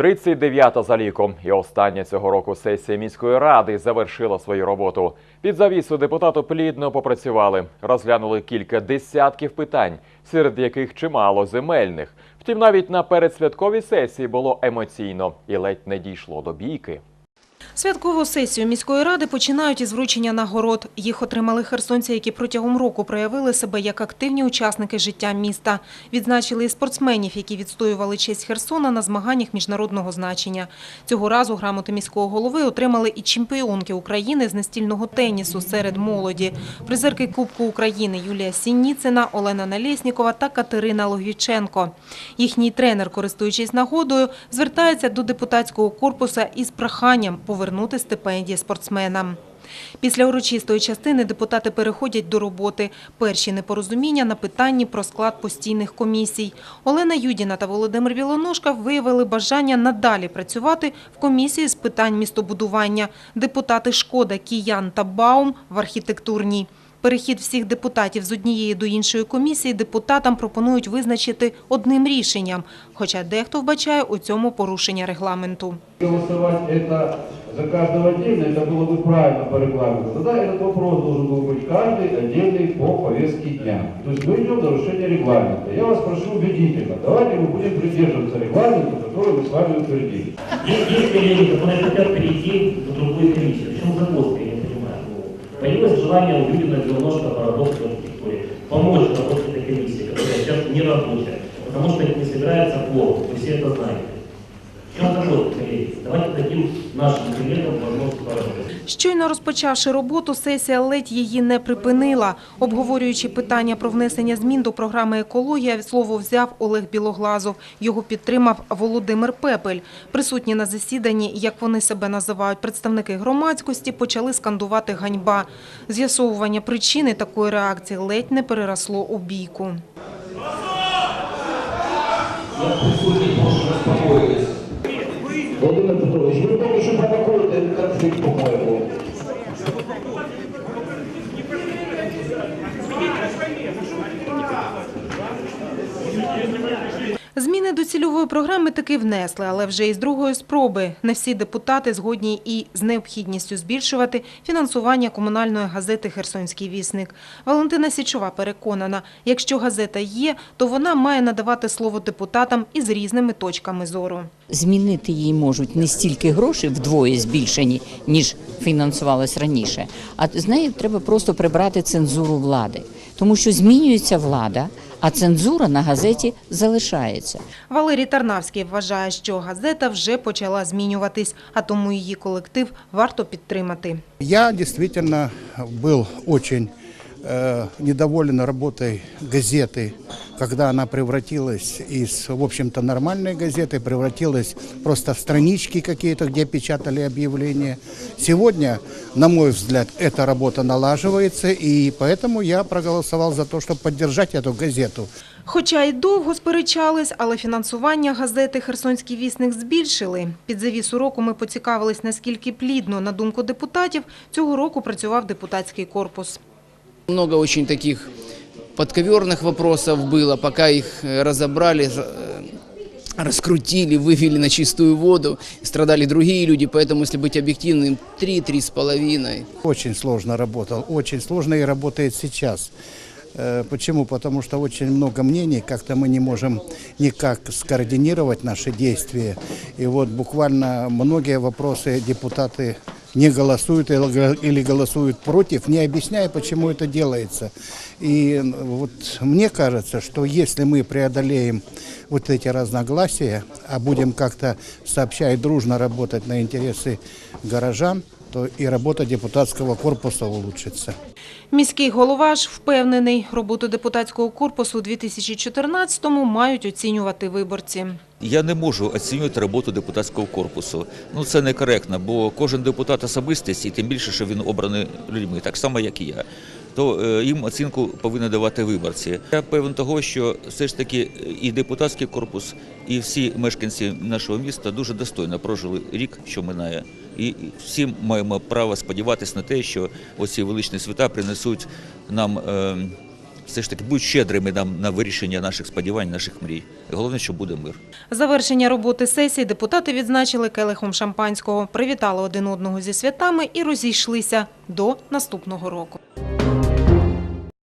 39-та за ліком і остання цього року сесія міської ради завершила свою роботу. Під завісу депутату плідно попрацювали, розглянули кілька десятків питань, серед яких чимало земельних. Втім, навіть на передсвятковій сесії було емоційно і ледь не дійшло до бійки. Святкову сесію міської ради починають із вручення нагород. Їх отримали херсонці, які протягом року проявили себе як активні учасники життя міста. Відзначили і спортсменів, які відстоювали честь Херсона на змаганнях міжнародного значення. Цього разу грамоти міського голови отримали і чемпіонки України з настільного тенісу серед молоді. Призерки Кубку України Юлія Сініцина, Олена Налєснікова та Катерина Логвіченко. Їхній тренер, користуючись нагодою, звертається до депутатського корпуса із проханням повернути стипендії спортсменам. Після урочистої частини депутати переходять до роботи. Перші непорозуміння на питанні про склад постійних комісій. Олена Юдіна та Володимир Білоножка виявили бажання надалі працювати в комісії з питань містобудування. Депутати Шкода, Кіян та Баум в архітектурній. Перехід всіх депутатів з однієї до іншої комісії депутатам пропонують визначити одним рішенням, хоча дехто вбачає у цьому порушення регламенту. Голосовать это за каждого отдельно, это было бы правильно по регламенту. Тогда этот вопрос должен был быть каждый отдельный по повестке дня. То есть мы идем в нарушение регламента. Я вас прошу убедительно, давайте мы будем придерживаться регламента, который мы с вами утвердили. Есть, есть коллеги, которые хотят перейти в другую комиссию. Почему загвоздка, Появилось желание у Юрина немножко поработать в архитектуре, помочь в работе этой комиссии, которая сейчас не рабочая, потому что не собирается кворум, вы все это знаете. В чем загвоздка, коллеги? Давайте дадим нашим коллегам возможность. Щойно розпочавши роботу, сесія ледь її не припинила. Обговорюючи питання про внесення змін до програми «Екологія», слово взяв Олег Білоглазов. Його підтримав Володимир Пепель. Присутні на засіданні, як вони себе називають, представники громадськості, почали скандувати «ганьба». З'ясовування причини такої реакції ледь не переросло у бійку. Владимир Петрович, вы только что провокуете этот Зміни до цільової програми таки внесли, але вже із другої спроби. Не всі депутати згодні і з необхідністю збільшувати фінансування комунальної газети «Херсонський вісник». Валентина Січова переконана, якщо газета є, то вона має надавати слово депутатам із різними точками зору. Змінити її можуть не стільки грошей вдвоє збільшені, ніж фінансувалось раніше. А з нею треба просто прибрати цензуру влади, тому що змінюється влада, а цензура на газеті залишається. Валерій Тарнавський вважає, що газета вже почала змінюватись, а тому її колектив варто підтримати. Я дійсно був очень э, недоволен работой газеты, когда она превратилась из, в общем-то, нормальной газеты, превратилась просто в странички какие-то, где печатали объявления. Сегодня, на мой взгляд, эта работа налаживается, и поэтому я проголосовал за то, чтобы поддержать эту газету. Хоча й довго сперечались, але фінансування газети «Херсонський вісник» збільшили. Під завісу року ми поцікавились, наскільки плідно, на думку депутатів, цього року працював депутатський корпус. Много очень таких подковерных вопросов было, пока их э, разобрали, э, раскрутили, вывели на чистую воду, страдали другие люди, поэтому, если быть объективным, три-три с половиной. Очень сложно работал, очень сложно и работает сейчас. Э, Почему? Потому что очень много мнений, как-то мы не можем никак скоординировать наши действия. И вот буквально многие вопросы депутаты не голосуют или или голосуют против, не объясняя, почему это делается. И вот мне кажется, что если мы преодолеем вот эти разногласия, а будем как-то сообща и дружно работать на интересы горожан, то и работа депутатского корпуса улучшится. Міський голова ж впевнений, роботу депутатського корпусу у 2014-му мають оцінювати виборці. Я не можу оцінювати роботу депутатського корпусу. Ну це некоректно, бо кожен депутат особистість, і тим більше, що він обраний людьми, так само як і я. То е, їм оцінку повинні давати виборці. Я певен того, що все ж таки і депутатський корпус, і всі мешканці нашого міста дуже достойно прожили рік, що минає. І всі маємо право сподіватися на те, що оці величні свята принесуть нам. Все ж таки будуть щедрими нам на вирішення наших сподівань, наших мрій. Головне, що буде мир. Завершення роботи сесії депутати відзначили келихом шампанського, привітали один одного зі святами і розійшлися до наступного року.